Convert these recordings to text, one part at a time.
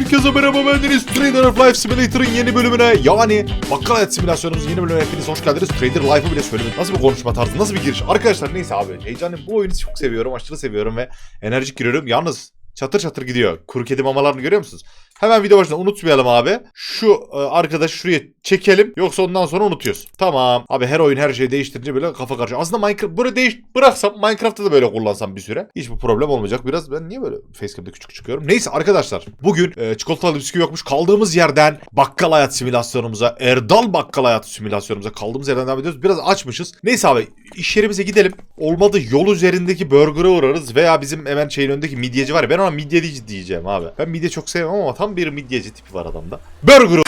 Herkese merhaba bendeniz Trader of Life Simulator'ın yeni bölümüne yani bakkal hayat simülasyonumuzun yeni bölümüne hepiniz hoş geldiniz. Trader Life'ı bile söyledim. Nasıl bir konuşma tarzı, nasıl bir giriş? Arkadaşlar neyse abi heyecanlıyım. Bu oyunu çok seviyorum, aşırı seviyorum ve enerjik giriyorum. Yalnız çatır çatır gidiyor. Kuru kedi mamalarını görüyor musunuz? Hemen video başında unutmayalım abi. Şu e, arkadaşı şuraya çekelim. Yoksa ondan sonra unutuyoruz. Tamam. Abi her oyun her şeyi değiştirince böyle kafa karışıyor. Aslında Minecraft böyle değiş bıraksam Minecraft'ta da böyle kullansam bir süre. Hiçbir problem olmayacak. Biraz ben niye böyle facecam'da küçük çıkıyorum? Neyse arkadaşlar. Bugün e, çikolatalı bisküvi yokmuş. Kaldığımız yerden bakkal hayat simülasyonumuza, Erdal bakkal hayat simülasyonumuza kaldığımız yerden devam ediyoruz. Biraz açmışız. Neyse abi iş yerimize gidelim. Olmadı yol üzerindeki burger'a uğrarız veya bizim hemen şeyin önündeki midyeci var ya ben ona midyeci diyeceğim abi. Ben midye çok sevmem ama tam bir midyeci tipi var adamda. Burger'ı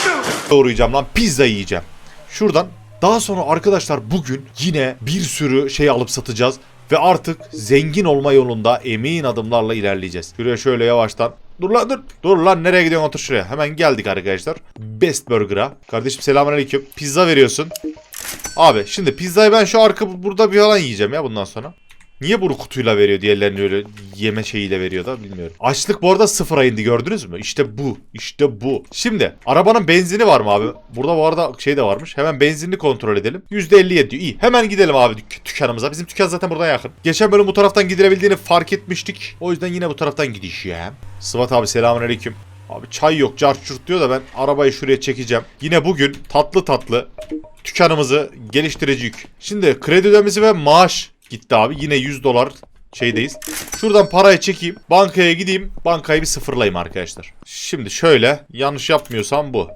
uğrayacağım lan pizza yiyeceğim. Şuradan daha sonra arkadaşlar bugün yine bir sürü şey alıp satacağız. Ve artık zengin olma yolunda emin adımlarla ilerleyeceğiz. Şuraya şöyle yavaştan. Dur lan dur. Dur lan nereye gidiyorsun otur şuraya. Hemen geldik arkadaşlar. Best Burger'a. Kardeşim selamünaleyküm. Pizza veriyorsun. Abi şimdi pizzayı ben şu arka burada bir falan yiyeceğim ya bundan sonra. Niye bunu kutuyla veriyor diğerlerini öyle yeme şeyiyle veriyor da bilmiyorum. Açlık bu arada sıfıra indi gördünüz mü? İşte bu. İşte bu. Şimdi arabanın benzini var mı abi? Burada bu arada şey de varmış. Hemen benzinini kontrol edelim. %57 diyor. İyi. Hemen gidelim abi dük- dükkanımıza. Bizim dükkan zaten buradan yakın. Geçen bölüm bu taraftan gidilebildiğini fark etmiştik. O yüzden yine bu taraftan gideceğim. Sıvat abi selamünaleyküm. Abi çay yok carçurt diyor da ben arabayı şuraya çekeceğim. Yine bugün tatlı tatlı dükkanımızı geliştireceğiz. Şimdi kredi ödemesi ve maaş gitti abi. Yine 100 dolar şeydeyiz. Şuradan parayı çekeyim. Bankaya gideyim. Bankayı bir sıfırlayayım arkadaşlar. Şimdi şöyle. Yanlış yapmıyorsam bu.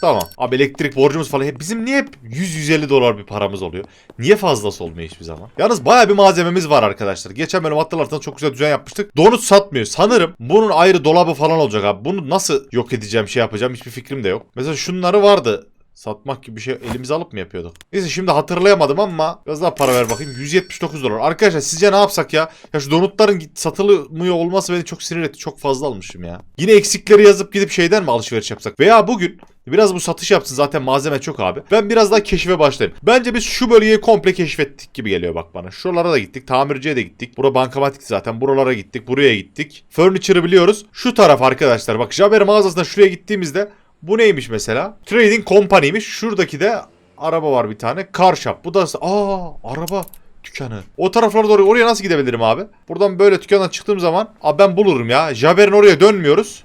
Tamam. Abi elektrik borcumuz falan. Hep bizim niye hep 100-150 dolar bir paramız oluyor? Niye fazlası olmuyor hiçbir zaman? Yalnız baya bir malzememiz var arkadaşlar. Geçen bölüm hatırlarsanız çok güzel düzen yapmıştık. Donut satmıyor. Sanırım bunun ayrı dolabı falan olacak abi. Bunu nasıl yok edeceğim şey yapacağım hiçbir fikrim de yok. Mesela şunları vardı. Satmak gibi bir şey elimize alıp mı yapıyorduk? Neyse şimdi hatırlayamadım ama biraz daha para ver bakayım. 179 dolar. Arkadaşlar sizce ne yapsak ya? Ya şu donutların satılmıyor olması beni çok sinir etti. Çok fazla almışım ya. Yine eksikleri yazıp gidip şeyden mi alışveriş yapsak? Veya bugün Biraz bu satış yapsın zaten malzeme çok abi. Ben biraz daha keşfe başlayayım. Bence biz şu bölgeyi komple keşfettik gibi geliyor bak bana. Şuralara da gittik. Tamirciye de gittik. Bura bankamatik zaten. Buralara gittik. Buraya gittik. Furniture'ı biliyoruz. Şu taraf arkadaşlar. Bak Jaber mağazasına şuraya gittiğimizde bu neymiş mesela? Trading Company'miş. Şuradaki de araba var bir tane. Car Shop. Bu da aa araba dükkanı. O taraflara doğru oraya nasıl gidebilirim abi? Buradan böyle dükkandan çıktığım zaman abi ben bulurum ya. Jaber'in oraya dönmüyoruz.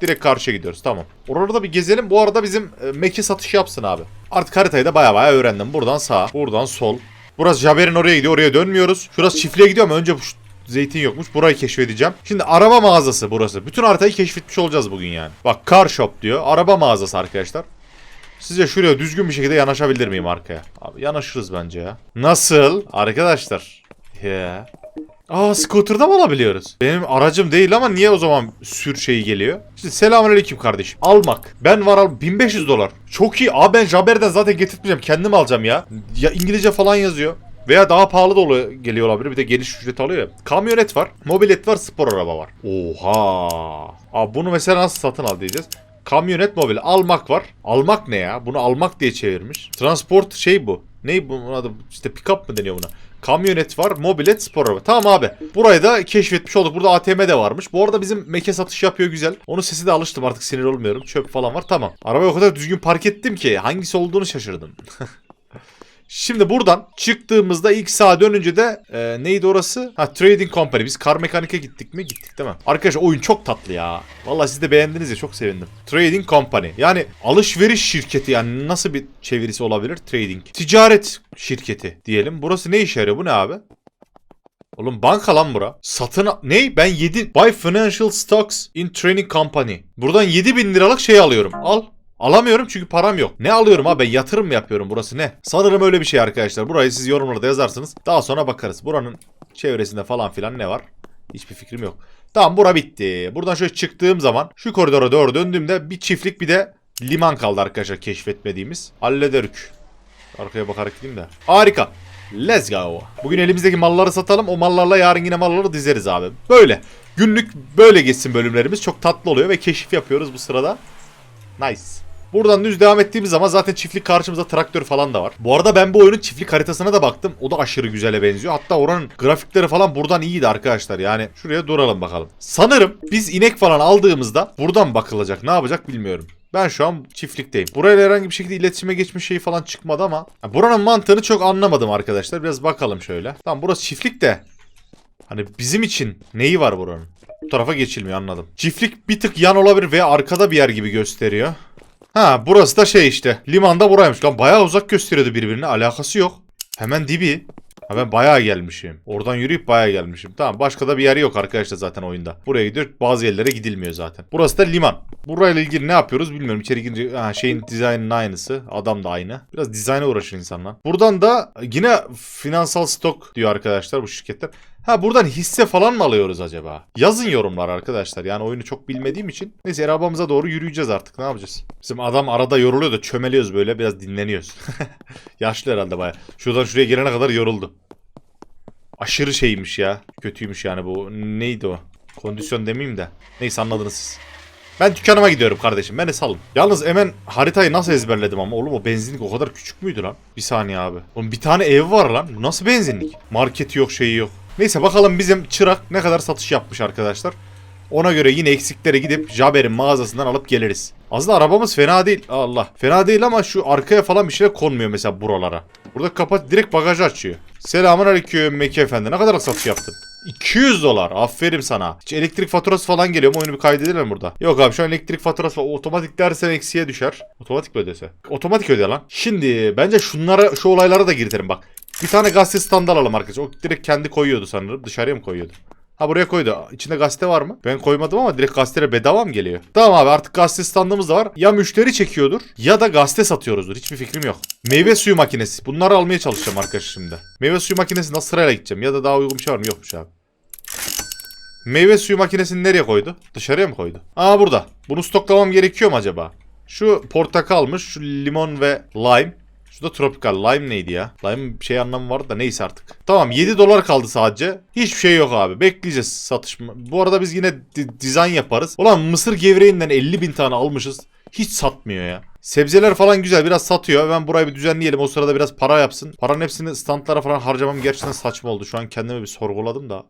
Direkt karşıya gidiyoruz tamam. Oralarda bir gezelim. Bu arada bizim e, Mac'e satış yapsın abi. Artık haritayı da baya baya öğrendim. Buradan sağ, buradan sol. Burası Jaber'in oraya gidiyor. Oraya dönmüyoruz. Şurası çiftliğe gidiyor ama önce şu zeytin yokmuş. Burayı keşfedeceğim. Şimdi araba mağazası burası. Bütün haritayı keşfetmiş olacağız bugün yani. Bak car shop diyor. Araba mağazası arkadaşlar. Sizce şuraya düzgün bir şekilde yanaşabilir miyim arkaya? Abi yanaşırız bence ya. Nasıl? Arkadaşlar. Ya. Aa scooter'da mı alabiliyoruz? Benim aracım değil ama niye o zaman sür şeyi geliyor? Şimdi selamünaleyküm kardeşim. Almak. Ben var al 1500 dolar. Çok iyi. Abi ben Jaber'den zaten getirtmeyeceğim. Kendim alacağım ya. Ya İngilizce falan yazıyor. Veya daha pahalı da oluyor, geliyor olabilir. Bir de geniş ücret alıyor ya. Kamyonet var. Mobilet var. Spor araba var. Oha. Abi bunu mesela nasıl satın al diyeceğiz. Kamyonet mobil almak var. Almak ne ya? Bunu almak diye çevirmiş. Transport şey bu. Ney bunun adı? İşte pick-up mı deniyor buna? Kamyonet var, mobilet, spor araba. Tamam abi. Burayı da keşfetmiş olduk. Burada ATM de varmış. Bu arada bizim meke satış yapıyor güzel. Onun sesi de alıştım artık sinir olmuyorum. Çöp falan var. Tamam. Arabayı o kadar düzgün park ettim ki hangisi olduğunu şaşırdım. Şimdi buradan çıktığımızda ilk sağa dönünce de e, neydi orası? Ha Trading Company. Biz kar mekanika gittik mi? Gittik değil mi? Arkadaşlar oyun çok tatlı ya. Vallahi siz de beğendiniz ya çok sevindim. Trading Company. Yani alışveriş şirketi yani nasıl bir çevirisi olabilir? Trading. Ticaret şirketi diyelim. Burası ne işe yarıyor? Bu ne abi? Oğlum banka lan bura. Satın ne? Ben 7 Buy Financial Stocks in Training Company. Buradan 7000 liralık şey alıyorum. Al. Alamıyorum çünkü param yok. Ne alıyorum abi ben yatırım mı yapıyorum burası ne? Sanırım öyle bir şey arkadaşlar. Burayı siz yorumlarda yazarsınız. Daha sonra bakarız. Buranın çevresinde falan filan ne var? Hiçbir fikrim yok. Tamam bura bitti. Buradan şöyle çıktığım zaman şu koridora doğru döndüğümde bir çiftlik bir de liman kaldı arkadaşlar keşfetmediğimiz. Hallederük. Arkaya bakarak gideyim de. Harika. Let's go. Bugün elimizdeki malları satalım. O mallarla yarın yine malları dizeriz abi. Böyle. Günlük böyle geçsin bölümlerimiz. Çok tatlı oluyor ve keşif yapıyoruz bu sırada. Nice. Buradan düz devam ettiğimiz zaman zaten çiftlik karşımızda traktör falan da var. Bu arada ben bu oyunun çiftlik haritasına da baktım. O da aşırı güzele benziyor. Hatta oranın grafikleri falan buradan iyiydi arkadaşlar. Yani şuraya duralım bakalım. Sanırım biz inek falan aldığımızda buradan bakılacak. Ne yapacak bilmiyorum. Ben şu an çiftlikteyim. Burayla herhangi bir şekilde iletişime geçmiş şey falan çıkmadı ama buranın mantığını çok anlamadım arkadaşlar. Biraz bakalım şöyle. Tamam burası çiftlik de hani bizim için neyi var buranın? Bu tarafa geçilmiyor anladım. Çiftlik bir tık yan olabilir veya arkada bir yer gibi gösteriyor. Ha burası da şey işte. Limanda buraymış. Lan bayağı uzak gösteriyordu birbirine. Alakası yok. Hemen dibi. Ha ben bayağı gelmişim. Oradan yürüyüp bayağı gelmişim. Tamam başka da bir yer yok arkadaşlar zaten oyunda. Buraya gidiyor. Bazı yerlere gidilmiyor zaten. Burası da liman. Burayla ilgili ne yapıyoruz bilmiyorum. İçeri girince ha, şeyin dizaynının aynısı. Adam da aynı. Biraz dizayna uğraşır insanlar. Buradan da yine finansal stok diyor arkadaşlar bu şirketler. Ha buradan hisse falan mı alıyoruz acaba? Yazın yorumlar arkadaşlar. Yani oyunu çok bilmediğim için. Neyse arabamıza doğru yürüyeceğiz artık. Ne yapacağız? Bizim adam arada yoruluyor da çömeliyoruz böyle. Biraz dinleniyoruz. Yaşlı herhalde baya. Şuradan şuraya gelene kadar yoruldu. Aşırı şeymiş ya. Kötüymüş yani bu. Neydi o? Kondisyon demeyeyim de. Neyse anladınız siz. Ben dükkanıma gidiyorum kardeşim. Beni salın. Yalnız hemen haritayı nasıl ezberledim ama oğlum o benzinlik o kadar küçük müydü lan? Bir saniye abi. Oğlum bir tane ev var lan. Bu nasıl benzinlik? Marketi yok şeyi yok. Neyse bakalım bizim çırak ne kadar satış yapmış arkadaşlar. Ona göre yine eksiklere gidip Jaber'in mağazasından alıp geliriz. Aslında arabamız fena değil. Allah. Fena değil ama şu arkaya falan bir şeyler konmuyor mesela buralara. Burada kapat direkt bagajı açıyor. Selamun aleyküm Mekke Efendi. Ne kadar satış yaptın? 200 dolar. Aferin sana. Hiç elektrik faturası falan geliyor mu? Oyunu bir kaydedelim burada? Yok abi şu an elektrik faturası. Otomatik dersen eksiye düşer. Otomatik mi ödese? Otomatik öde lan. Şimdi bence şunlara şu olaylara da giritelim bak. Bir tane gazete standı alalım arkadaşlar. O direkt kendi koyuyordu sanırım. Dışarıya mı koyuyordu? Ha buraya koydu. İçinde gazete var mı? Ben koymadım ama direkt gazetelere bedava mı geliyor? Tamam abi artık gazete standımız da var. Ya müşteri çekiyordur ya da gazete satıyoruzdur. Hiçbir fikrim yok. Meyve suyu makinesi. Bunları almaya çalışacağım arkadaşlar şimdi. Meyve suyu makinesi nasıl sırayla gideceğim? Ya da daha uygun bir şey var mı? Yokmuş abi. Meyve suyu makinesini nereye koydu? Dışarıya mı koydu? Aa burada. Bunu stoklamam gerekiyor mu acaba? Şu portakalmış, şu limon ve lime. Şu da tropical. Lime neydi ya? Lime şey anlamı vardı da neyse artık. Tamam 7 dolar kaldı sadece. Hiçbir şey yok abi. Bekleyeceğiz satışma. Bu arada biz yine di- dizayn yaparız. Ulan mısır gevreğinden 50 bin tane almışız. Hiç satmıyor ya. Sebzeler falan güzel biraz satıyor. Ben burayı bir düzenleyelim. O sırada biraz para yapsın. Paranın hepsini standlara falan harcamam gerçekten saçma oldu. Şu an kendimi bir sorguladım da.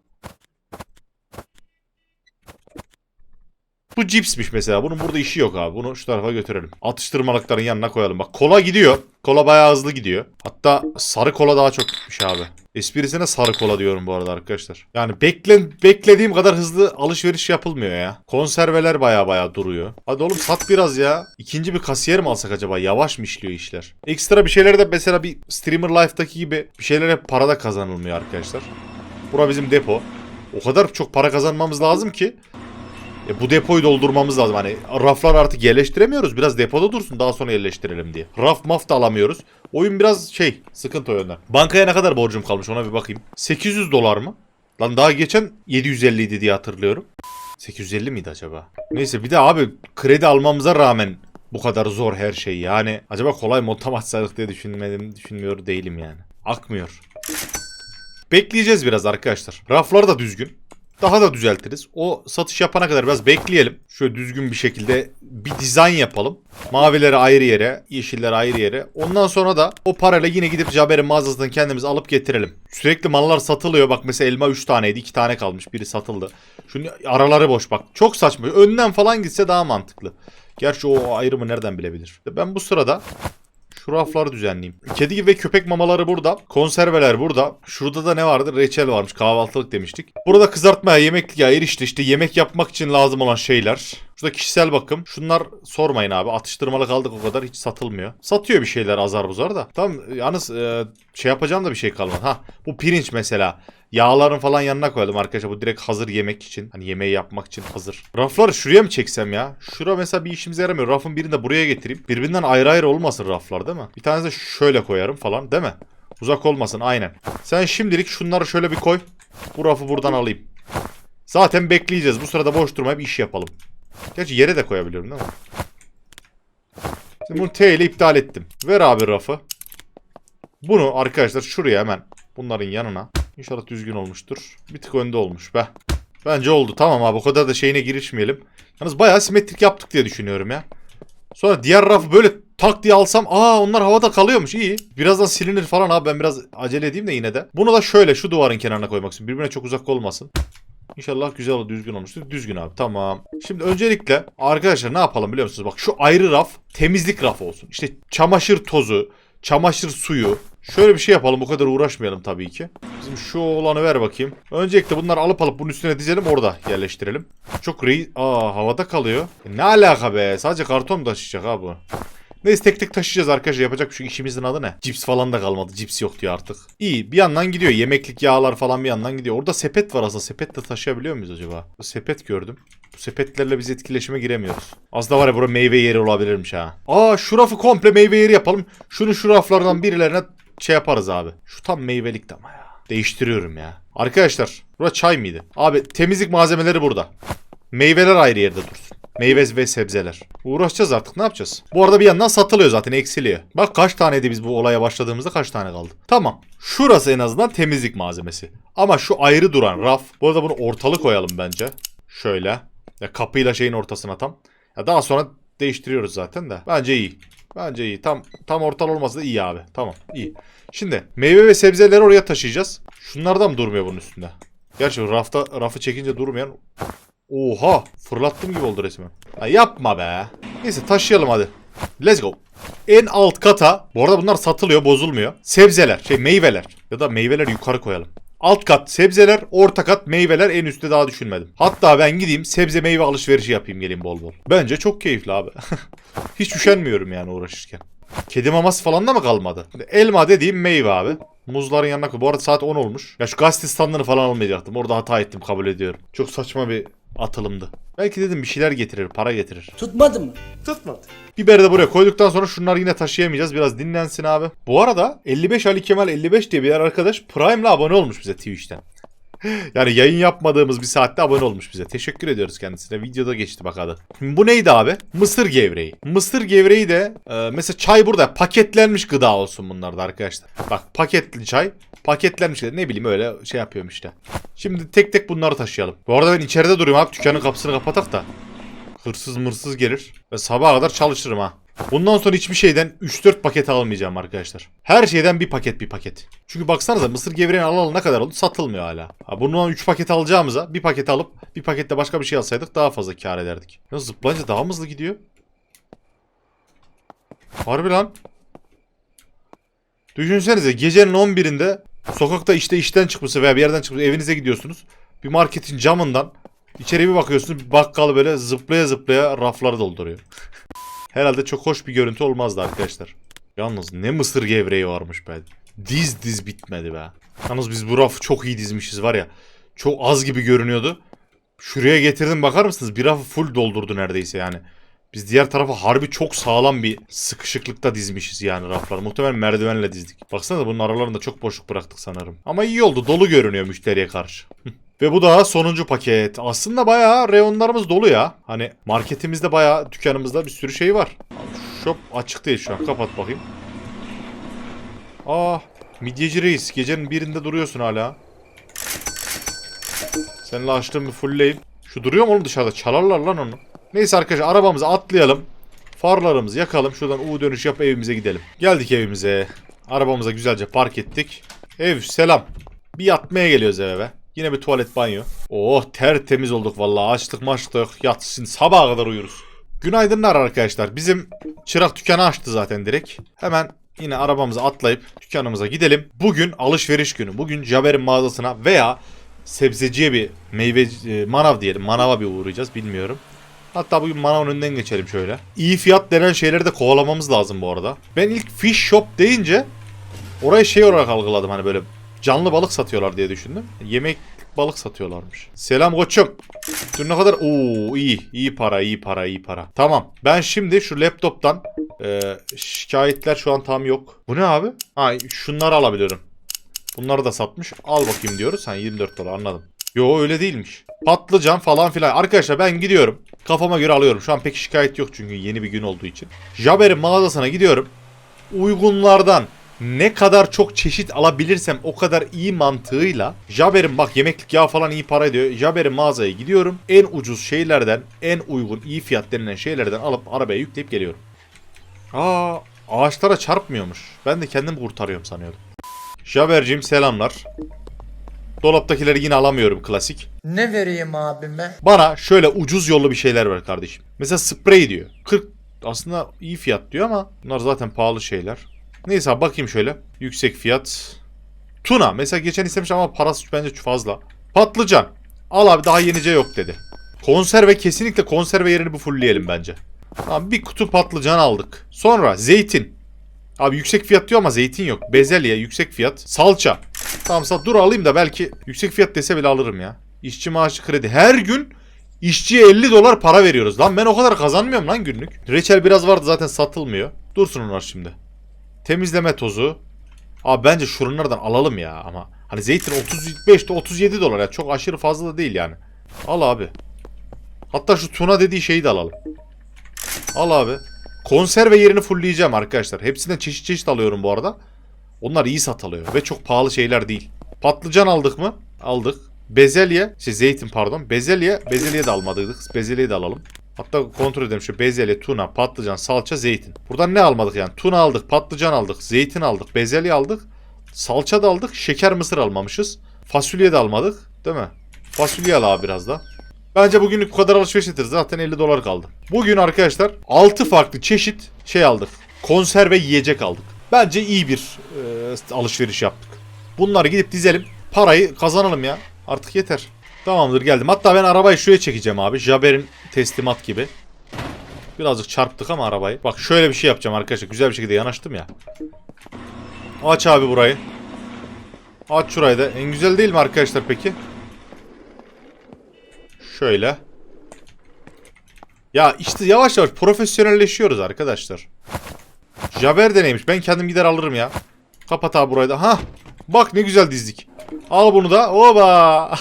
Bu cipsmiş mesela. Bunun burada işi yok abi. Bunu şu tarafa götürelim. Atıştırmalıkların yanına koyalım. Bak kola gidiyor. Kola bayağı hızlı gidiyor. Hatta sarı kola daha çok gitmiş abi. Esprisine sarı kola diyorum bu arada arkadaşlar. Yani beklen, beklediğim kadar hızlı alışveriş yapılmıyor ya. Konserveler bayağı bayağı duruyor. Hadi oğlum sat biraz ya. İkinci bir kasiyer mi alsak acaba? Yavaş mı işliyor işler? Ekstra bir şeyler de mesela bir Streamer Life'daki gibi bir şeyler hep parada kazanılmıyor arkadaşlar. Bura bizim depo. O kadar çok para kazanmamız lazım ki e bu depoyu doldurmamız lazım. Hani raflar artık yerleştiremiyoruz. Biraz depoda dursun daha sonra yerleştirelim diye. Raf maf da alamıyoruz. Oyun biraz şey sıkıntı o yönden. Bankaya ne kadar borcum kalmış ona bir bakayım. 800 dolar mı? Lan daha geçen 750 idi diye hatırlıyorum. 850 miydi acaba? Neyse bir de abi kredi almamıza rağmen bu kadar zor her şey. Yani acaba kolay mod tam açsaydık diye düşünmedim, düşünmüyor değilim yani. Akmıyor. Bekleyeceğiz biraz arkadaşlar. Raflar da düzgün. Daha da düzeltiriz. O satış yapana kadar biraz bekleyelim. Şöyle düzgün bir şekilde bir dizayn yapalım. Mavileri ayrı yere, yeşilleri ayrı yere. Ondan sonra da o parayla yine gidip Jaber'in mağazasından kendimiz alıp getirelim. Sürekli mallar satılıyor. Bak mesela elma 3 taneydi. 2 tane kalmış. Biri satıldı. Şunun araları boş bak. Çok saçma. Önden falan gitse daha mantıklı. Gerçi o ayrımı nereden bilebilir? Ben bu sırada şu rafları düzenleyeyim. Kedi ve köpek mamaları burada. Konserveler burada. Şurada da ne vardı? Reçel varmış. Kahvaltılık demiştik. Burada kızartmaya, yemeklik ya erişte işte yemek yapmak için lazım olan şeyler. Şurada kişisel bakım. Şunlar sormayın abi. Atıştırmalık aldık o kadar hiç satılmıyor. Satıyor bir şeyler azar buzar da. Tamam yalnız e, şey yapacağım da bir şey kalmadı. Ha bu pirinç mesela. Yağların falan yanına koyalım arkadaşlar. Bu direkt hazır yemek için. Hani yemeği yapmak için hazır. Rafları şuraya mı çeksem ya? Şura mesela bir işimize yaramıyor. Rafın birini de buraya getireyim. Birbirinden ayrı ayrı olmasın raflar değil mi? Bir tanesi de şöyle koyarım falan değil mi? Uzak olmasın aynen. Sen şimdilik şunları şöyle bir koy. Bu rafı buradan alayım. Zaten bekleyeceğiz. Bu sırada boş durmayıp iş yapalım. Gerçi yere de koyabiliyorum değil mi? Şimdi bunu T ile iptal ettim. Ver abi rafı. Bunu arkadaşlar şuraya hemen bunların yanına. İnşallah düzgün olmuştur. Bir tık önde olmuş be. Bence oldu. Tamam abi o kadar da şeyine girişmeyelim. Yalnız bayağı simetrik yaptık diye düşünüyorum ya. Sonra diğer rafı böyle tak diye alsam aa onlar havada kalıyormuş iyi. Birazdan silinir falan abi ben biraz acele edeyim de yine de. Bunu da şöyle şu duvarın kenarına koymak istiyorum. Birbirine çok uzak olmasın. İnşallah güzel olur, düzgün olmuştur. Düzgün abi tamam. Şimdi öncelikle arkadaşlar ne yapalım biliyor musunuz? Bak şu ayrı raf temizlik rafı olsun. İşte çamaşır tozu, çamaşır suyu. Şöyle bir şey yapalım bu kadar uğraşmayalım tabii ki. Bizim şu olanı ver bakayım. Öncelikle bunları alıp alıp bunun üstüne dizelim orada yerleştirelim. Çok rey... Aa havada kalıyor. E, ne alaka be? Sadece karton taşıyacak ha bu? Neyse tek tek taşıyacağız arkadaşlar. Yapacak bir şey. işimizin adı ne? Cips falan da kalmadı. Cips yok diyor artık. İyi bir yandan gidiyor. Yemeklik yağlar falan bir yandan gidiyor. Orada sepet var aslında. Sepet de taşıyabiliyor muyuz acaba? Sepet gördüm. Bu sepetlerle biz etkileşime giremiyoruz. Az da var ya bura meyve yeri olabilirmiş ha. Aa şu rafı komple meyve yeri yapalım. Şunu şu raflardan birilerine şey yaparız abi. Şu tam meyvelik ama ya. Değiştiriyorum ya. Arkadaşlar bura çay mıydı? Abi temizlik malzemeleri burada. Meyveler ayrı yerde dursun. Meyve ve sebzeler. Uğraşacağız artık ne yapacağız? Bu arada bir yandan satılıyor zaten eksiliyor. Bak kaç taneydi biz bu olaya başladığımızda kaç tane kaldı. Tamam. Şurası en azından temizlik malzemesi. Ama şu ayrı duran raf. Bu arada bunu ortalı koyalım bence. Şöyle. Ya kapıyla şeyin ortasına tam. Ya daha sonra değiştiriyoruz zaten de. Bence iyi. Bence iyi. Tam tam ortal olması da iyi abi. Tamam iyi. Şimdi meyve ve sebzeleri oraya taşıyacağız. Şunlardan mı durmuyor bunun üstünde? Gerçi rafta rafı çekince durmayan Oha! Fırlattım gibi oldu resmen. Ya yapma be. Neyse taşıyalım hadi. Let's go. En alt kata, bu arada bunlar satılıyor, bozulmuyor. Sebzeler, şey meyveler. Ya da meyveler yukarı koyalım. Alt kat sebzeler, orta kat meyveler en üstte daha düşünmedim. Hatta ben gideyim sebze meyve alışverişi yapayım gelin bol bol. Bence çok keyifli abi. Hiç üşenmiyorum yani uğraşırken. Kedi maması falan da mı kalmadı? Elma dediğim meyve abi. Muzların yanına koy. Bu arada saat 10 olmuş. Ya şu gazete standını falan almayacaktım. Orada hata ettim kabul ediyorum. Çok saçma bir atılımdı. Belki dedim bir şeyler getirir, para getirir. Tutmadı mı? Tutmadı. Biberi de buraya koyduktan sonra şunları yine taşıyamayacağız. Biraz dinlensin abi. Bu arada 55 Ali Kemal 55 diye bir arkadaş Prime'la abone olmuş bize Twitch'ten. Yani yayın yapmadığımız bir saatte abone olmuş bize. Teşekkür ediyoruz kendisine. Videoda geçti bak adı. Bu neydi abi? Mısır gevreği. Mısır gevreği de e, mesela çay burada paketlenmiş gıda olsun bunlarda arkadaşlar. Bak paketli çay paketlenmiş ne bileyim öyle şey yapıyorum işte. Şimdi tek tek bunları taşıyalım. Bu arada ben içeride duruyorum abi. Dükkanın kapısını kapatak da. Hırsız mırsız gelir. Ve sabaha kadar çalışırım ha. Bundan sonra hiçbir şeyden 3-4 paket almayacağım arkadaşlar. Her şeyden bir paket bir paket. Çünkü baksanıza mısır gevreğini alalı ne kadar oldu satılmıyor hala. Ha, bundan 3 paket alacağımıza bir paket alıp bir pakette başka bir şey alsaydık daha fazla kar ederdik. Ya zıplayınca daha hızlı gidiyor? Harbi lan. Düşünsenize gecenin 11'inde sokakta işte işten çıkmışsınız veya bir yerden çıkmış evinize gidiyorsunuz. Bir marketin camından içeri bir bakıyorsunuz bir bakkal böyle zıplaya zıplaya rafları dolduruyor. Herhalde çok hoş bir görüntü olmazdı arkadaşlar. Yalnız ne mısır gevreği varmış be. Diz diz bitmedi be. Yalnız biz bu rafı çok iyi dizmişiz var ya. Çok az gibi görünüyordu. Şuraya getirdim bakar mısınız? Bir rafı full doldurdu neredeyse yani. Biz diğer tarafa harbi çok sağlam bir sıkışıklıkta dizmişiz yani rafları. Muhtemelen merdivenle dizdik. Baksana bunun aralarında çok boşluk bıraktık sanırım. Ama iyi oldu. Dolu görünüyor müşteriye karşı. Ve bu da sonuncu paket. Aslında bayağı reyonlarımız dolu ya. Hani marketimizde bayağı dükkanımızda bir sürü şey var. Shop açık değil şu an. Kapat bakayım. Ah midyeci reis. Gecenin birinde duruyorsun hala. Seninle açtığım bir fullleyim. Şu duruyor mu oğlum dışarıda? Çalarlar lan onu. Neyse arkadaşlar arabamıza atlayalım. Farlarımızı yakalım. Şuradan U dönüş yap evimize gidelim. Geldik evimize. Arabamıza güzelce park ettik. Ev selam. Bir yatmaya geliyoruz eve be. Yine bir tuvalet banyo. Oh tertemiz olduk vallahi. Açtık maçtık. Yatsın sabaha kadar uyuruz. Günaydınlar arkadaşlar. Bizim çırak dükkanı açtı zaten direkt. Hemen yine arabamıza atlayıp dükkanımıza gidelim. Bugün alışveriş günü. Bugün Jaber'in mağazasına veya sebzeciye bir meyve e, manav diyelim. Manava bir uğrayacağız bilmiyorum. Hatta bugün manavın önünden geçelim şöyle. İyi fiyat denen şeyleri de kovalamamız lazım bu arada. Ben ilk fish shop deyince orayı şey olarak algıladım hani böyle canlı balık satıyorlar diye düşündüm. Yemek balık satıyorlarmış. Selam koçum. Dün ne kadar Oo iyi iyi para iyi para iyi para. Tamam. Ben şimdi şu laptoptan e, şikayetler şu an tam yok. Bu ne abi? Ha şunları alabiliyorum. Bunları da satmış. Al bakayım diyoruz. Ha 24 dolar anladım. Yo öyle değilmiş. Patlıcan falan filan. Arkadaşlar ben gidiyorum. Kafama göre alıyorum. Şu an pek şikayet yok çünkü yeni bir gün olduğu için. Jaber'in mağazasına gidiyorum. Uygunlardan ne kadar çok çeşit alabilirsem o kadar iyi mantığıyla Jaber'in bak yemeklik yağ falan iyi para ediyor. Jaber'in mağazaya gidiyorum. En ucuz şeylerden, en uygun, iyi fiyat denilen şeylerden alıp arabaya yükleyip geliyorum. Aa, ağaçlara çarpmıyormuş. Ben de kendim kurtarıyorum sanıyordum. Jaber'cim selamlar. Dolaptakileri yine alamıyorum klasik. Ne vereyim abime? Bana şöyle ucuz yollu bir şeyler ver kardeşim. Mesela sprey diyor. 40 aslında iyi fiyat diyor ama bunlar zaten pahalı şeyler. Neyse abi bakayım şöyle. Yüksek fiyat. Tuna. Mesela geçen istemiş ama parası bence fazla. Patlıcan. Al abi daha yenice yok dedi. Konserve kesinlikle konserve yerini bu fullleyelim bence. Tamam bir kutu patlıcan aldık. Sonra zeytin. Abi yüksek fiyat diyor ama zeytin yok. Bezelye yüksek fiyat. Salça. Tamam sal dur alayım da belki yüksek fiyat dese bile alırım ya. İşçi maaşı kredi. Her gün işçiye 50 dolar para veriyoruz. Lan ben o kadar kazanmıyorum lan günlük. Reçel biraz vardı zaten satılmıyor. Dursun onlar şimdi. Temizleme tozu. Abi bence şunlardan alalım ya ama. Hani zeytin 35 ile 37 dolar ya. Çok aşırı fazla da değil yani. Al abi. Hatta şu tuna dediği şeyi de alalım. Al abi. Konserve yerini fullleyeceğim arkadaşlar. Hepsinden çeşit çeşit alıyorum bu arada. Onlar iyi satılıyor ve çok pahalı şeyler değil. Patlıcan aldık mı? Aldık. Bezelye, şey zeytin pardon. Bezelye, bezelye de almadık. Bezelyeyi de alalım. Hatta kontrol edelim şu bezelye, tuna, patlıcan, salça, zeytin. Buradan ne almadık yani? Tuna aldık, patlıcan aldık, zeytin aldık, bezelye aldık. Salça da aldık, şeker mısır almamışız. Fasulye de almadık, değil mi? Fasulye al abi biraz da. Bence bugünlük bu kadar alışveriş ederiz. Zaten 50 dolar kaldı. Bugün arkadaşlar 6 farklı çeşit şey aldık. Konserve yiyecek aldık. Bence iyi bir e, alışveriş yaptık. Bunları gidip dizelim. Parayı kazanalım ya. Artık yeter. Tamamdır geldim. Hatta ben arabayı şuraya çekeceğim abi. Jaber'in teslimat gibi. Birazcık çarptık ama arabayı. Bak şöyle bir şey yapacağım arkadaşlar. Güzel bir şekilde yanaştım ya. Aç abi burayı. Aç şurayı da. En güzel değil mi arkadaşlar peki? Şöyle. Ya işte yavaş yavaş profesyonelleşiyoruz arkadaşlar. Jaber de neymiş? Ben kendim gider alırım ya. Kapat abi burayı da. Ha. Bak ne güzel dizdik. Al bunu da. Oba.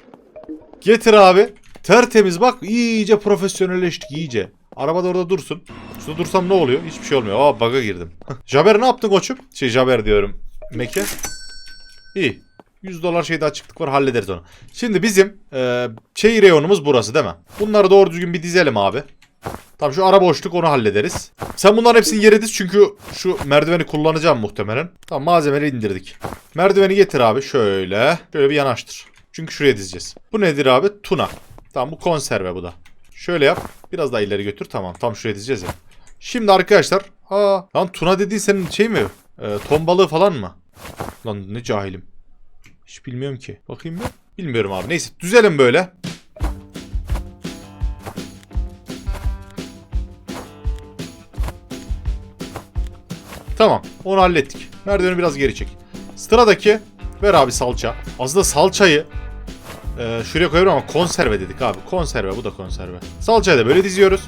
Getir abi. Tertemiz bak. iyice profesyonelleştik iyice. Araba da orada dursun. Şurada dursam ne oluyor? Hiçbir şey olmuyor. Aa bug'a girdim. Jaber ne yaptın koçum? Şey Jaber diyorum. Meke. İyi. 100 dolar şeyde açıklık var hallederiz onu. Şimdi bizim e, şey reyonumuz burası değil mi? Bunları doğru düzgün bir dizelim abi. Tamam şu ara boşluk onu hallederiz. Sen bunların hepsini yere diz çünkü şu merdiveni kullanacağım muhtemelen. Tamam malzemeleri indirdik. Merdiveni getir abi şöyle. Şöyle bir yanaştır. Çünkü şuraya dizeceğiz. Bu nedir abi? Tuna. Tamam bu konserve bu da. Şöyle yap. Biraz daha ileri götür. Tamam tam şuraya dizeceğiz ya. Şimdi arkadaşlar. Aa, lan tuna dediğin senin şey mi? E, ton balığı falan mı? Lan ne cahilim. Hiç bilmiyorum ki. Bakayım bir. Bilmiyorum abi. Neyse düzelim böyle. Tamam. Onu hallettik. Merdiveni biraz geri çek. Sıradaki ver abi salça. Aslında salçayı e, şuraya koyuyorum ama konserve dedik abi. Konserve bu da konserve. Salçayı da böyle diziyoruz.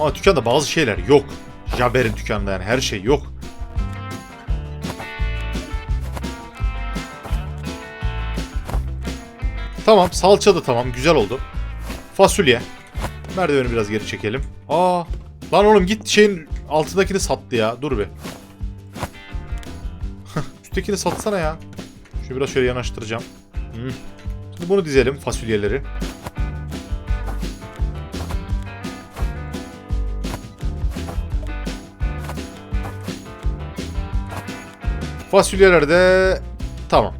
Ama dükkanda bazı şeyler yok. Jaber'in dükkanında yani her şey yok. Tamam salça da tamam güzel oldu. Fasulye. Merdiveni biraz geri çekelim. Aa lan oğlum git şeyin altındakini sattı ya. Dur bir. Üsttekini satsana ya. Şunu biraz şöyle yanaştıracağım. Hı. Şimdi bunu dizelim fasulyeleri. Fasulyeler de tamam.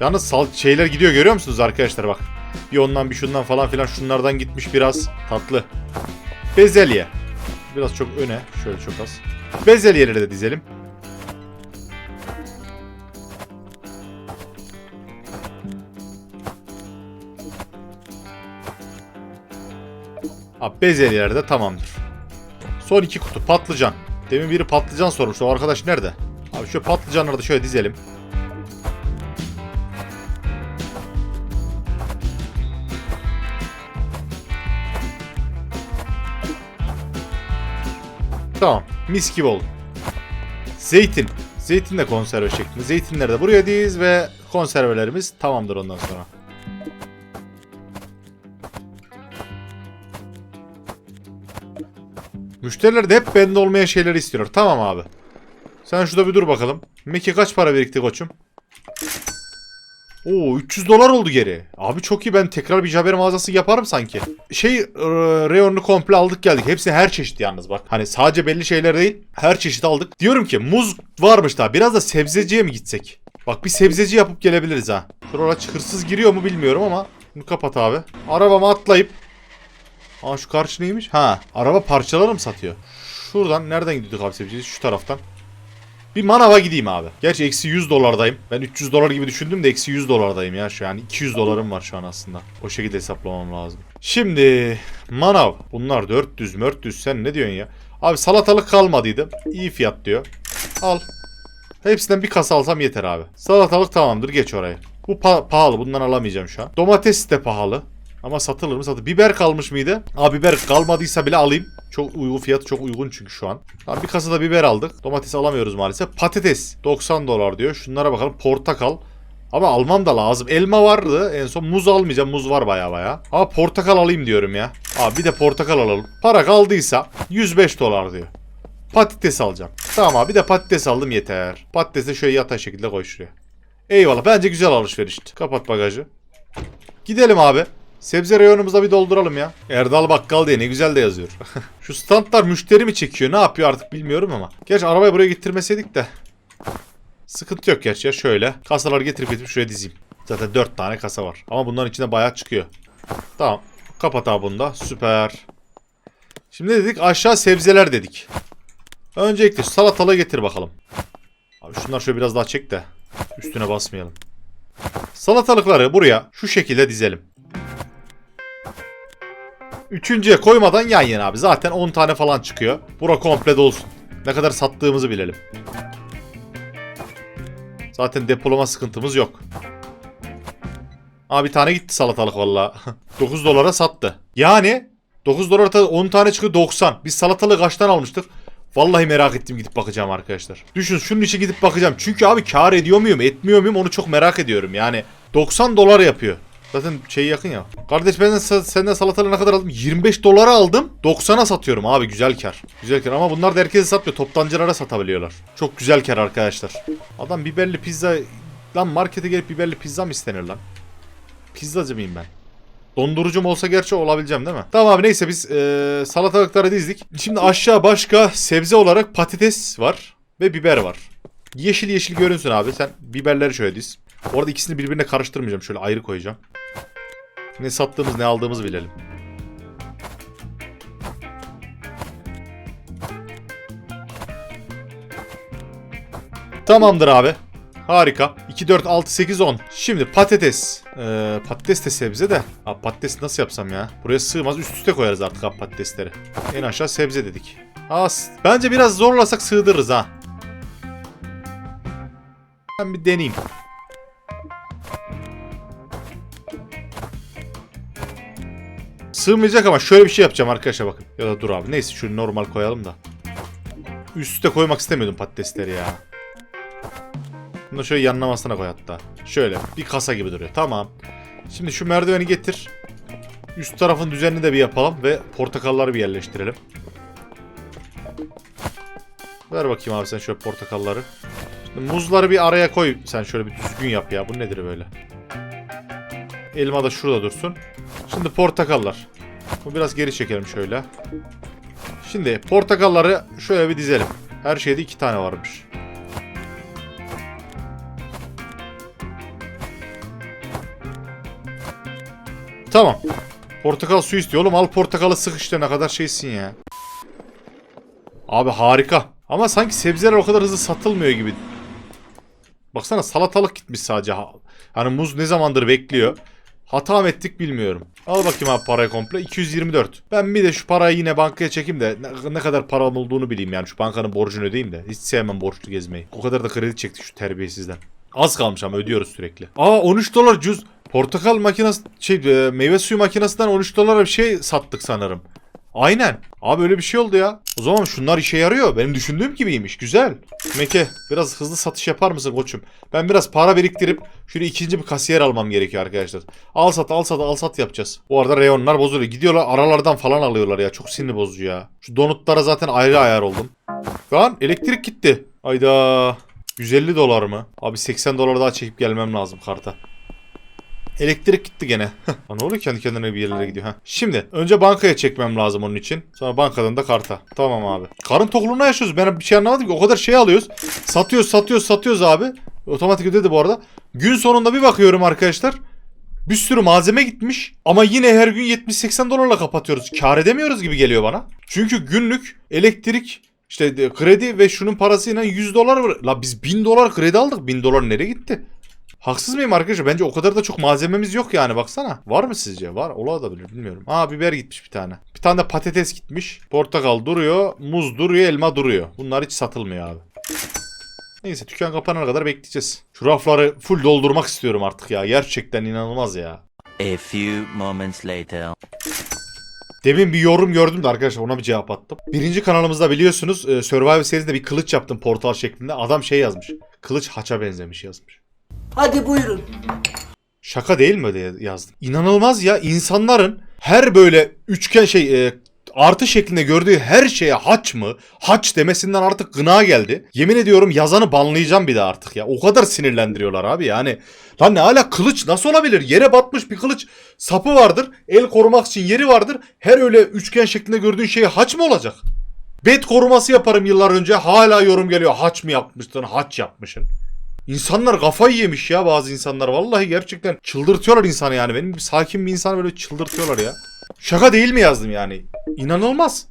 Yalnız sal şeyler gidiyor görüyor musunuz arkadaşlar bak. Bir ondan bir şundan falan filan şunlardan gitmiş biraz tatlı. Bezelye. Biraz çok öne. Şöyle çok az. Bezelyeleri de dizelim. Abi bezelyeler de tamamdır. Son iki kutu patlıcan. Demin biri patlıcan sormuştu. O arkadaş nerede? Abi şu patlıcanları da şöyle dizelim. Tamam. Mis gibi oldu. Zeytin. Zeytin de konserve şeklinde. Zeytinleri de buraya diz ve konservelerimiz tamamdır ondan sonra. Müşteriler de hep bende olmayan şeyleri istiyorlar. Tamam abi. Sen şurada bir dur bakalım. Meki kaç para birikti koçum? Oo 300 dolar oldu geri. Abi çok iyi ben tekrar bir haber mağazası yaparım sanki. Şey e, reyonunu komple aldık geldik. Hepsi her çeşit yalnız bak. Hani sadece belli şeyler değil. Her çeşit aldık. Diyorum ki muz varmış daha. Biraz da sebzeciye mi gitsek? Bak bir sebzeci yapıp gelebiliriz ha. Şuraya hırsız giriyor mu bilmiyorum ama. Bunu kapat abi. Arabama atlayıp. Aa şu karşı neymiş? Ha araba parçaları mı satıyor? Şuradan nereden gidiyorduk abi sebzeci? Şu taraftan. Bir manava gideyim abi. Gerçi eksi 100 dolardayım. Ben 300 dolar gibi düşündüm de eksi 100 dolardayım ya şu an. 200 dolarım var şu an aslında. O şekilde hesaplamam lazım. Şimdi manav. Bunlar 400 400 sen ne diyorsun ya? Abi salatalık kalmadıydı. İyi fiyat diyor. Al. Hepsinden bir kasa alsam yeter abi. Salatalık tamamdır geç oraya. Bu pa- pahalı bundan alamayacağım şu an. Domates de pahalı. Ama satılır mı satılır. Biber kalmış mıydı? Aa biber kalmadıysa bile alayım. Çok uygun fiyatı çok uygun çünkü şu an. Tamam bir kasada biber aldık. Domates alamıyoruz maalesef. Patates 90 dolar diyor. Şunlara bakalım. Portakal. Ama almam da lazım. Elma vardı. En son muz almayacağım. Muz var baya baya. Ama portakal alayım diyorum ya. Abi bir de portakal alalım. Para kaldıysa 105 dolar diyor. Patates alacağım. Tamam abi de patates aldım yeter. Patatesi şöyle yatay şekilde koy şuraya. Eyvallah bence güzel alışverişti. Kapat bagajı. Gidelim abi. Sebze reyonumuza bir dolduralım ya. Erdal Bakkal diye ne güzel de yazıyor. Şu standlar müşteri mi çekiyor ne yapıyor artık bilmiyorum ama. Gerçi arabayı buraya getirmeseydik de. Sıkıntı yok gerçi ya şöyle. Kasaları getirip getirip şuraya dizeyim. Zaten 4 tane kasa var. Ama bunların içinde bayağı çıkıyor. Tamam. Kapat abi bunu da. Süper. Şimdi ne dedik? Aşağı sebzeler dedik. Öncelikle salatalığı getir bakalım. Abi şunlar şöyle biraz daha çek de. Üstüne basmayalım. Salatalıkları buraya şu şekilde dizelim. Üçüncüye koymadan yan yana abi. Zaten 10 tane falan çıkıyor. Bura komple dolsun. Ne kadar sattığımızı bilelim. Zaten depolama sıkıntımız yok. Aa bir tane gitti salatalık valla. 9 dolara sattı. Yani 9 dolara 10 tane çıkıyor 90. Biz salatalığı kaçtan almıştık? Vallahi merak ettim gidip bakacağım arkadaşlar. Düşün şunun için gidip bakacağım. Çünkü abi kar ediyor muyum etmiyor muyum onu çok merak ediyorum. Yani 90 dolar yapıyor. Zaten şey yakın ya. Kardeş ben senden salatalığı ne kadar aldım? 25 dolara aldım. 90'a satıyorum abi güzel kar. Güzel kar ama bunlar da herkese satmıyor. Toptancılara satabiliyorlar. Çok güzel kar arkadaşlar. Adam biberli pizza... Lan markete gelip biberli pizza mı istenir lan? Pizzacı mıyım ben? Dondurucum olsa gerçi olabileceğim değil mi? Tamam abi neyse biz eee, salatalıkları dizdik. Şimdi aşağı başka sebze olarak patates var ve biber var. Yeşil yeşil görünsün abi. Sen biberleri şöyle diz. Orada ikisini birbirine karıştırmayacağım. Şöyle ayrı koyacağım. Ne sattığımız ne aldığımızı bilelim. Tamamdır abi. Harika. 2, 4, 6, 8, 10. Şimdi patates. Ee, patates de sebze de. Abi patates nasıl yapsam ya? Buraya sığmaz. Üst üste koyarız artık abi patatesleri. En aşağı sebze dedik. As. Bence biraz zorlasak sığdırırız ha. Ben bir deneyeyim. Sığmayacak ama şöyle bir şey yapacağım arkadaşlar bakın. Ya da dur abi. Neyse şunu normal koyalım da. Üst üste koymak istemiyordum patatesleri ya. Bunu şöyle yanlamasına koy hatta. Şöyle bir kasa gibi duruyor. Tamam. Şimdi şu merdiveni getir. Üst tarafın düzenini de bir yapalım ve portakalları bir yerleştirelim. Ver bakayım abi sen şöyle portakalları. Şimdi muzları bir araya koy. Sen şöyle bir düzgün yap ya. Bu nedir böyle? Elma da şurada dursun. Şimdi portakallar. Bu biraz geri çekelim şöyle. Şimdi portakalları şöyle bir dizelim. Her şeyde iki tane varmış. Tamam. Portakal suyu istiyor. Oğlum al portakalı sık işte ne kadar şeysin ya. Abi harika. Ama sanki sebzeler o kadar hızlı satılmıyor gibi. Baksana salatalık gitmiş sadece. Ha- Hani muz ne zamandır bekliyor. Hata mı ettik bilmiyorum. Al bakayım abi parayı komple. 224. Ben bir de şu parayı yine bankaya çekeyim de ne, ne kadar param olduğunu bileyim yani. Şu bankanın borcunu ödeyeyim de. Hiç sevmem borçlu gezmeyi. O kadar da kredi çektik şu terbiyesizden. Az kalmış ama ödüyoruz sürekli. Aa 13 dolar cüz. Portakal makinesi şey e, meyve suyu makinesinden 13 dolara bir şey sattık sanırım. Aynen. Abi öyle bir şey oldu ya. O zaman şunlar işe yarıyor. Benim düşündüğüm gibiymiş. Güzel. Meke biraz hızlı satış yapar mısın koçum? Ben biraz para biriktirip şöyle ikinci bir kasiyer almam gerekiyor arkadaşlar. Al sat al sat al sat yapacağız. Bu arada reyonlar bozuluyor. Gidiyorlar aralardan falan alıyorlar ya. Çok sinir bozucu ya. Şu donutlara zaten ayrı ayar oldum. Lan elektrik gitti. Ayda 150 dolar mı? Abi 80 dolar daha çekip gelmem lazım karta. Elektrik gitti gene. Ha, ne oluyor kendi kendine bir yerlere gidiyor. Ha. Şimdi önce bankaya çekmem lazım onun için. Sonra bankadan da karta. Tamam abi. Karın tokluğuna yaşıyoruz. Ben bir şey anlamadım ki. O kadar şey alıyoruz. Satıyoruz satıyoruz satıyoruz abi. Otomatik ödedi bu arada. Gün sonunda bir bakıyorum arkadaşlar. Bir sürü malzeme gitmiş ama yine her gün 70-80 dolarla kapatıyoruz. Kar edemiyoruz gibi geliyor bana. Çünkü günlük elektrik işte de- kredi ve şunun parasıyla 100 dolar var. La biz 1000 dolar kredi aldık. 1000 dolar nereye gitti? Haksız mıyım arkadaşlar? Bence o kadar da çok malzememiz yok yani baksana. Var mı sizce? Var. Olabilir bilmiyorum. Ha biber gitmiş bir tane. Bir tane de patates gitmiş. Portakal duruyor. Muz duruyor. Elma duruyor. Bunlar hiç satılmıyor abi. Neyse dükkan kapanana kadar bekleyeceğiz. Şu rafları full doldurmak istiyorum artık ya. Gerçekten inanılmaz ya. A few moments later. Demin bir yorum gördüm de arkadaşlar ona bir cevap attım. Birinci kanalımızda biliyorsunuz e, Survivor serisinde bir kılıç yaptım portal şeklinde. Adam şey yazmış. Kılıç haça benzemiş yazmış. Hadi buyurun. Şaka değil mi diye yazdım. İnanılmaz ya insanların her böyle üçgen şey e, artı şeklinde gördüğü her şeye haç mı? Haç demesinden artık gına geldi. Yemin ediyorum yazanı banlayacağım bir de artık ya. O kadar sinirlendiriyorlar abi yani. Lan ne hala kılıç nasıl olabilir? Yere batmış bir kılıç sapı vardır. El korumak için yeri vardır. Her öyle üçgen şeklinde gördüğün şeye haç mı olacak? Bet koruması yaparım yıllar önce. Hala yorum geliyor. Haç mı yapmıştın? Haç yapmışsın. İnsanlar kafayı yemiş ya bazı insanlar. Vallahi gerçekten çıldırtıyorlar insanı yani. Benim gibi sakin bir insanı böyle çıldırtıyorlar ya. Şaka değil mi yazdım yani? İnanılmaz.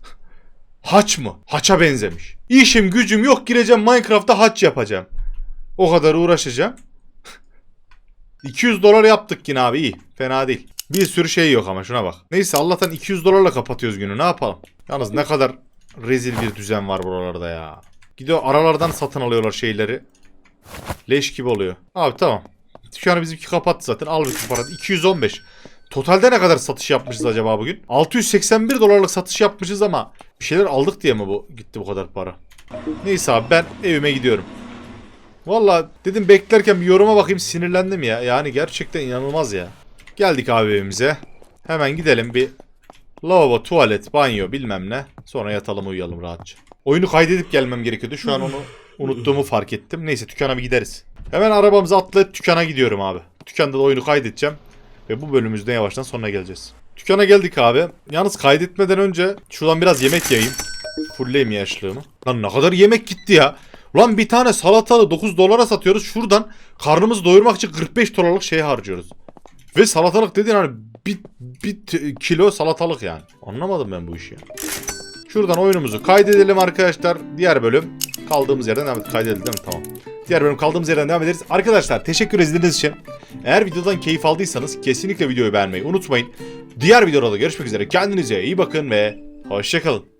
Haç mı? Haça benzemiş. İşim gücüm yok gireceğim Minecraft'ta haç yapacağım. O kadar uğraşacağım. 200 dolar yaptık yine abi iyi. Fena değil. Bir sürü şey yok ama şuna bak. Neyse Allah'tan 200 dolarla kapatıyoruz günü ne yapalım. Yalnız ne kadar rezil bir düzen var buralarda ya. Gidiyor aralardan satın alıyorlar şeyleri. Leş gibi oluyor. Abi tamam. Dükkanı bizimki kapattı zaten. Al bütün parayı. 215. Totalde ne kadar satış yapmışız acaba bugün? 681 dolarlık satış yapmışız ama bir şeyler aldık diye mi bu gitti bu kadar para? Neyse abi ben evime gidiyorum. Valla dedim beklerken bir yoruma bakayım sinirlendim ya. Yani gerçekten inanılmaz ya. Geldik abi evimize. Hemen gidelim bir lavabo, tuvalet, banyo bilmem ne. Sonra yatalım uyuyalım rahatça. Oyunu kaydedip gelmem gerekiyordu. Şu an onu unuttuğumu fark ettim. Neyse dükkana bir gideriz. Hemen arabamızı atlayıp dükkana gidiyorum abi. Dükkanda da oyunu kaydedeceğim. Ve bu bölümümüzde yavaştan sonuna geleceğiz. Dükkana geldik abi. Yalnız kaydetmeden önce şuradan biraz yemek yiyeyim. Fullleyim yaşlığımı. Lan ne kadar yemek gitti ya. Ulan bir tane salatalı 9 dolara satıyoruz. Şuradan karnımızı doyurmak için 45 dolarlık şey harcıyoruz. Ve salatalık dediğin hani bir, bir kilo salatalık yani. Anlamadım ben bu işi. Şuradan oyunumuzu kaydedelim arkadaşlar. Diğer bölüm kaldığımız yerden devam Kaydedildi değil mi? Tamam. Diğer bölüm kaldığımız yerden devam ederiz. Arkadaşlar teşekkür izlediğiniz için. Eğer videodan keyif aldıysanız kesinlikle videoyu beğenmeyi unutmayın. Diğer videoda da görüşmek üzere. Kendinize iyi bakın ve hoşçakalın.